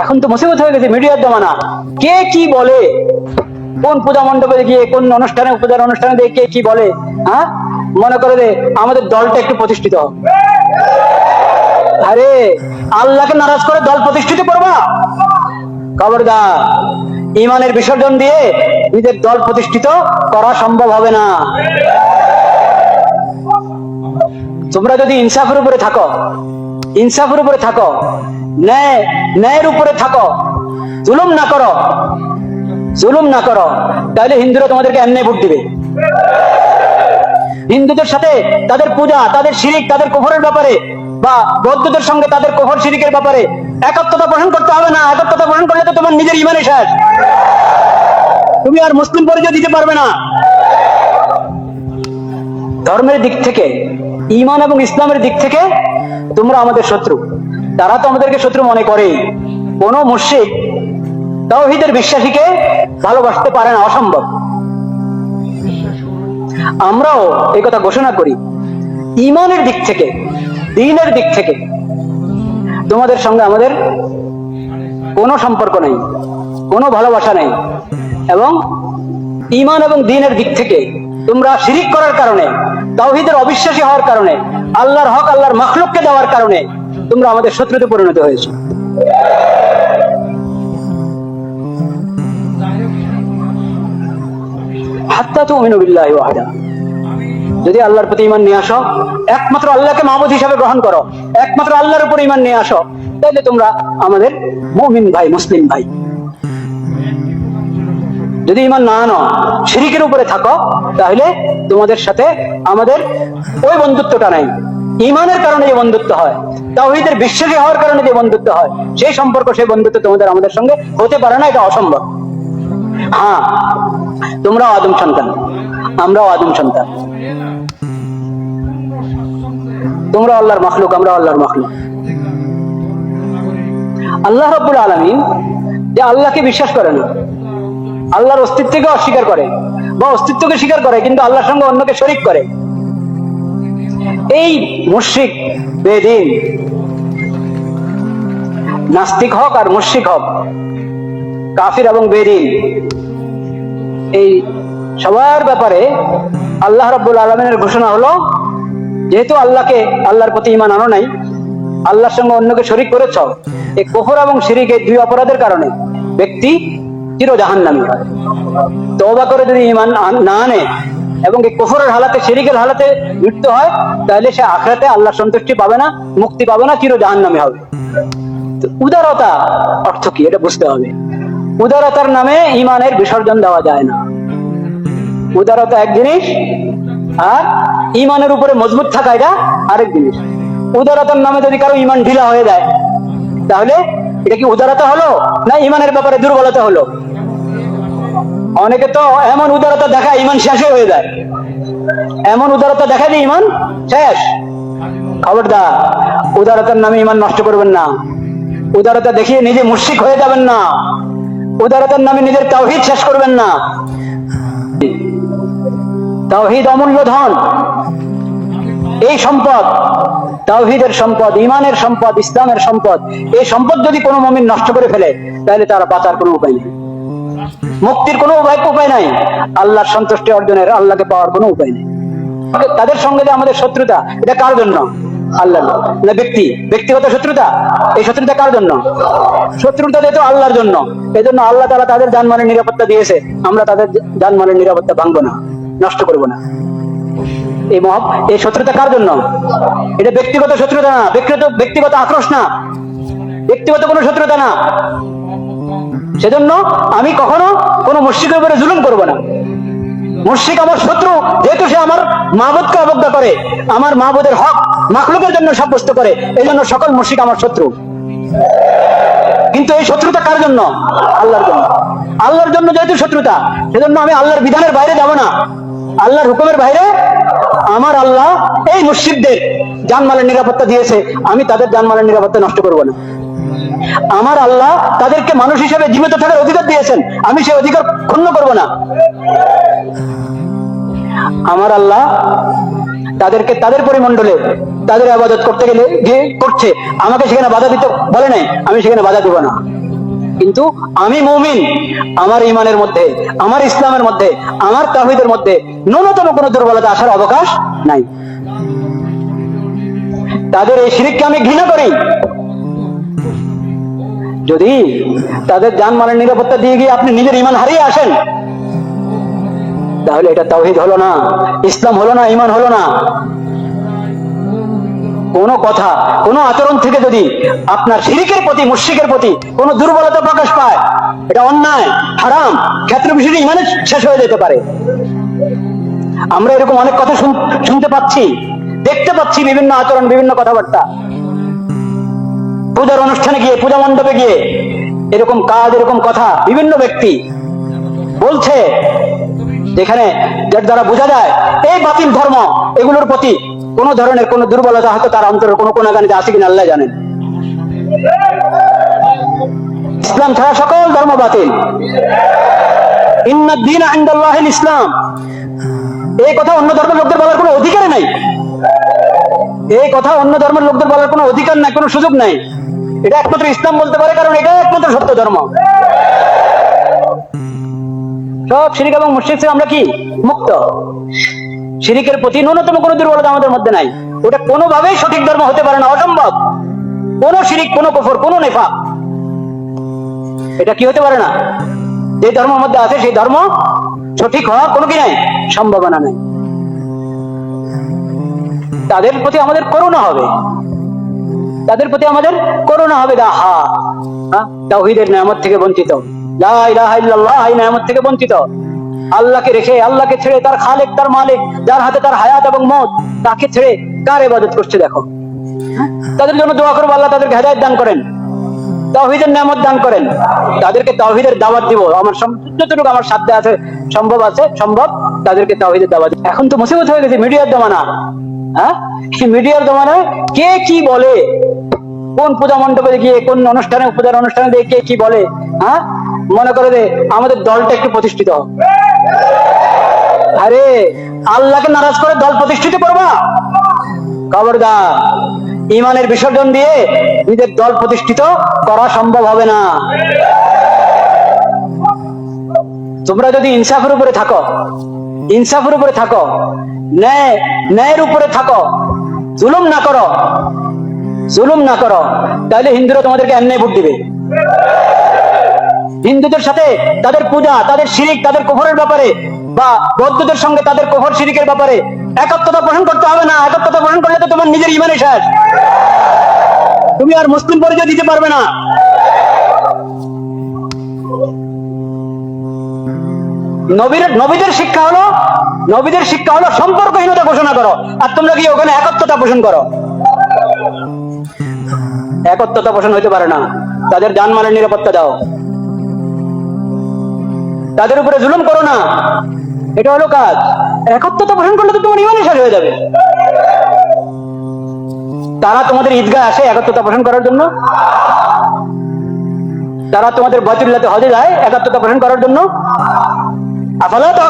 এখন তো মুসিবত হয়ে গেছে, মিডিয়ার জমানা। কে কি বলে? কোন পূজা মণ্ডপে গিয়ে, কোন অনুষ্ঠানে, পূজার অনুষ্ঠানে দিয়ে কে কি বলে হ্যাঁ? মনে করে দে আমাদের দলটা একটু প্রতিষ্ঠিত। আরে, আল্লাহকে নারাজ করে দল প্রতিষ্ঠিত করবা? খবরদার, ইমানের বিসর্জন দিয়ে নিজের দল প্রতিষ্ঠিত করা সম্ভব হবে না। তোমরা যদি ইনসাফের উপরে থাকো, ইনসাফের উপরে থাকো ন্যায় ন্যায়ের উপরে থাকো। জুলুম না করো। জুলুম না করো। তাহলে হিন্দুরা তোমাদেরকে এমনি ভোট দিবে। হিন্দুদের সাথে তাদের পূজা, তাদের শিরিক, তাদের কুফরের ব্যাপারে বা বৌদ্ধদের সঙ্গে তাদের কুফর শিরিকের ব্যাপারে একত্রতা পোষণ করতে হবে না। একত্রতা পোষণ করলে তো তোমার নিজের ইমানে শেষ। তুমি আর মুসলিম পরিচয় দিতে পারবে না। ধর্মের দিক থেকে, ইমান এবং ইসলামের দিক থেকে তোমরা আমাদের শত্রু। তারা তো আমাদেরকে শত্রু মনে করে। কোনো মুর্শিদ তাওহীদের বিশ্বাসীকে ভালোবাসতে পারে না, অসম্ভব। আমরাও এই কথা ঘোষণা করি। ইমানের দিক থেকে, দিনের দিক থেকে তোমাদের সঙ্গে আমাদের কোনো সম্পর্ক নেই, কোনো ভালোবাসা নেই। এবং ইমান এবং দিনের দিক থেকে তোমরা শিরিক করার কারণে তাওহীদের অবিশ্বাসী হওয়ার কারণে, আল্লাহর হক আল্লাহর মখলুককে দেওয়ার কারণে তোমরা আমাদের শত্রুতে পরিণত হয়েছো। হাত্তা তো বিল্লাহি ওয়াহদা। যদি আল্লাহর প্রতি ইমান নিয়ে আসো, একমাত্র আল্লাহকে মাহবুদ হিসাবে গ্রহণ করো, একমাত্র আল্লাহর উপর ইমান নিয়ে আসো তাহলে তোমরা আমাদের মুমিন ভাই, মুসলিম ভাই। যদি ইমান না আনো, শিরিকের উপরে থাকো, তাহলে তোমাদের সাথে আমাদের ওই বন্ধুত্বটা নাই। ইমানের কারণে যে বন্ধুত্ব হয়, তাওহীদের বিশ্বাসী হওয়ার কারণে যে বন্ধুত্ব হয়, সেই সম্পর্ক, সেই বন্ধুত্ব তোমাদের আমাদের সঙ্গে হতে পারে না, এটা অসম্ভব। হ্যাঁ তোমরাও আদম সন্তান, আমরাও আদম সন্তান। তোমরা আল্লাহর মখলুক আমরা আল্লাহর মখলুক। আল্লাহ রব্বুল আলমিন যে আল্লাহকে বিশ্বাস করে না আল্লাহর অস্তিত্বকে অস্বীকার করে বা অস্তিত্বকে স্বীকার করে, কিন্তু আল্লাহর সঙ্গে অন্যকে শরিক করে। এই মুশ্রিক বেদিন নাস্তিক হোক আর মুশ্রিক হোক, কাফির এবং বেদিন। এই সবার ব্যাপারে আল্লাহ রব্বুল আলমিনের ঘোষণা হলো, যেহেতু আল্লাহকে আল্লাহর প্রতি ইমান আনো নাই, আল্লাহর সঙ্গে অন্যকে শরিক করেছ এই কোহর এবং শিরিক এই দুই অপরাধের কারণে। ব্যক্তি চির জাহান্নামী হয়? তওবা করে যদি ইমান না আনে এবং এই কুফরের হালাতে, শিরিকের হালাতে মৃত্যু হয়, তাহলে সে আখরাতে আল্লাহর সন্তুষ্টি পাবে না, মুক্তি পাবে না চির জাহান্নামী হবে? উদারতা অর্থ কি? এটা বুঝতে হবে। উদারতার নামে ইমানের বিসর্জন দেওয়া যায় না। উদারতা এক জিনিস, আর ইমানের উপরে মজবুত থাকা এটা আরেক জিনিস। উদারতার নামে যদি কারও ইমান ঢিলা হয়ে যায়, তাহলে এটা কি উদারতা হলো? না ইমানের ব্যাপারে দুর্বলতা হলো? অনেকে তো এমন উদারতা দেখায় ইমান শেষে হয়ে যায়। এমন উদারতা দেখা যে ইমান শেষ। খবরদার, উদারতার নামে ইমান নষ্ট করবেন না। উদারতা দেখিয়ে নিজে মুর্শিক হয়ে যাবেন না। উদারতার নামে নিজের তাওহিদ শেষ করবেন না। তাওহিদ অমূল্য ধন। এই সম্পদ, তাওহিদের সম্পদ ইমানের সম্পদ, ইসলামের সম্পদ, এই সম্পদ যদি কোনো মমিন নষ্ট করে ফেলে, তাহলে তারা বাঁচার কোনো উপায় নেই। মুক্তির কোনো উপায় উপায় নাই। আল্লাহর সন্তুষ্টি অর্জনের, আল্লাহকে পাওয়ার কোনো উপায় নেই। তাদের সঙ্গে যে আমাদের শত্রুতা, এটা কার জন্য? আল্লাহ না ব্যক্তি, ব্যক্তিগত শত্রুতা, এই শত্রুতা কার জন্য? শত্রুতা যেহেতু আল্লাহর জন্য এই জন্য আল্লাহ তারা তাদের জানমালের নিরাপত্তা দিয়েছে। আমরা তাদের জানমালের নিরাপত্তা ভাঙবো না, নষ্ট করব না। এই মহ এই শত্রুতা কার জন্য? এটা ব্যক্তিগত শত্রুতা না, ব্যক্তিগত ব্যক্তিগত আক্রোশ না। ব্যক্তিগত কোনো শত্রুতা না। সেজন্য আমি কখনো কোনো মুর্শিকের উপরে জুলুম করব না। মুর্শিক আমার শত্রু, যেহেতু সে আমার মাহবুদকে অবজ্ঞা করে, আমার মাহবুদের হক মাখলুকের জন্য সাব্যস্ত করে এই জন্য সকল মুর্শিক আমার শত্রু। কিন্তু এই শত্রুতা কার জন্য? আল্লাহর জন্য। আল্লাহর জন্য যেহেতু শত্রুতা, সেজন্য আমি আল্লাহর বিধানের বাইরে যাব না। আল্লাহর হুকুমের বাইরে আমার আল্লাহ এই মুর্শিদদের জানমালের নিরাপত্তা দিয়েছে, আমি তাদের জানমালের নিরাপত্তা নষ্ট করব না। আমার আল্লাহ তাদেরকে মানুষ হিসেবে জীবিত থাকার অধিকার দিয়েছেন, আমি সেই অধিকার ক্ষুণ্ণ করব না। আমার আল্লাহ তাদেরকে তাদের পরিমণ্ডলে তাদের আবাদত করতে গেলে করছে, আমাকে সেখানে বাধা দিতে বলে নাই, আমি সেখানে বাধা দিব না। কিন্তু আমি মুমিন, আমার ইমানের মধ্যে, আমার ইসলামের মধ্যে, আমার তাহিদের মধ্যে ন্যূনতম কোনো দুর্বলতা আসার অবকাশ নাই। তাদের এই শিরিককে আমি ঘৃণা করি। যদি তাদের জানমালের নিরাপত্তা দিয়ে গিয়ে আপনি নিজের ইমান হারিয়ে আসেন, তাহলে এটা তাওহিদ হলো না, ইসলাম হলো না ইমান হলো না। কোনো কথা, কোনো আচরণ থেকে যদি আপনার শিরিকের প্রতি, মুশ্রিকের প্রতি কোনো দুর্বলতা প্রকাশ পায়, এটা অন্যায়, হারাম ক্ষেত্র বিষয়টি ইমানে শেষ হয়ে যেতে পারে। আমরা এরকম অনেক কথা শুন- শুনতে পাচ্ছি, দেখতে পাচ্ছি বিভিন্ন আচরণ, বিভিন্ন কথাবার্তা। পূজার অনুষ্ঠানে গিয়ে, পূজা মণ্ডপে গিয়ে এরকম কাজ, এরকম কথা বিভিন্ন ব্যক্তি বলছে, যেখানে যার দ্বারা বোঝা যায়, এই বাতিল ধর্ম, এগুলোর প্রতি কোন ধরনের কোন দুর্বলতা হয়তো তার অন্তরের কোনো কোন গানিতে আছে কিনা আল্লাহ জানেন। ইসলাম ছাড়া সকল ধর্ম বাতিল। ইন্নাদ্দিন ইসলাম। এই কথা অন্য ধর্মের লোকদের বলার কোনো অধিকার নাই। এই কথা অন্য ধর্মের লোকদের বলার কোনো অধিকার নাই, কোনো সুযোগ নাই। এটা একমাত্র ইসলাম বলতে পারে, কারণ এটা একমাত্র সত্য ধর্ম। সব শিরিক এবং থেকে আমরা কি? মুক্ত। শিরিকের প্রতি ন্যূনতম কোনো দুর্বলতা আমাদের মধ্যে নাই। ওটা কোনোভাবেই সঠিক ধর্ম হতে পারে না, অসম্ভব। কোন শিরিক, কোন কফর, কোন নেফা এটা কি হতে পারে না? যে ধর্মের মধ্যে আছে, সেই ধর্ম সঠিক হওয়ার কোনো কি নাই? সম্ভাবনা নাই। তাদের প্রতি আমাদের করুণা হবে। তাদের প্রতি আমাদের করুণা হবে, দা হা। হ্যাঁ? তাওহীদের নিয়ামত থেকে বঞ্চিত। লা ইলাহা ইল্লাল্লাহ এই নিয়ামত থেকে বঞ্চিত। আল্লাহকে রেখে, আল্লাহকে ছেড়ে তার খালেক, তার মালিক, যার হাতে তার হায়াত এবং মত, তাকে ছেড়ে কার ইবাদত করছে দেখো? হ্যাঁ? তাদের জন্য দোয়া করব, আল্লাহ তাদেরকে হেদায়েত দান করেন। তাওহীদের নিয়ামত দান করেন। তাদেরকে তাওহীদের দাওয়াত দিব। আমার যতটুকু আমার সাধ্যে আছে, সম্ভব আছে, সম্ভব তাদেরকে তাওহীদের দাওয়াত। এখন তো মুসিবত হয়ে গেছে, মিডিয়ার জমানা। হ্যাঁ? মিডিয়ার জমানায় কে কি বলে? কোন পূজা মণ্ডপে গিয়ে, কোন অনুষ্ঠানে, পূজার অনুষ্ঠানে দিয়ে কে বলে হ্যাঁ? মনে করে যে আমাদের দলটা একটু প্রতিষ্ঠিত। আরে, আল্লাহকে নারাজ করে দল প্রতিষ্ঠিত করবা? খবরদার ইমানের বিসর্জন দিয়ে নিজের দল প্রতিষ্ঠিত করা সম্ভব হবে না। তোমরা যদি ইনসাফের উপরে থাকো, ইনসাফের উপরে থাকো, ন্যায়, ন্যায়ের উপরে থাকো, জুলুম না করো জুলুম না করো তাহলে হিন্দুরা তোমাদেরকে অন্যায় ভোট দিবে। হিন্দুদের সাথে তাদের পূজা, তাদের শিরিক, তাদের কোফরের ব্যাপারে বা বৌদ্ধদের সঙ্গে তাদের কোফর শিরিকের ব্যাপারে একত্রতা পোষণ করতে হবে না, একত্রতা পোষণ করলে তো তোমার নিজের ইমানে শেষ। তুমি আর মুসলিম পরিচয় দিতে পারবে না। নবীর, নবীদের শিক্ষা হলো, নবীদের শিক্ষা হলো সম্পর্কহীনতা ঘোষণা করো, আর তোমরা কি ওখানে একত্রতা পোষণ করো? একত্রতা পোষণ হইতে পারে না। তাদের জানমালের নিরাপত্তা দাও। তাদের উপরে জুলুম করো না। এটা হলো কাজ। একত্রতা পোষণ করলে তো তোমার ইমানই শেষ হয়ে যাবে। তারা তোমাদের ঈদগাহ আসে একত্রতা পোষণ করার জন্য। তারা তোমাদের বয়তুল্লাতে হজে যায় একাত্মতা পোষণ করার জন্য। আফালা তো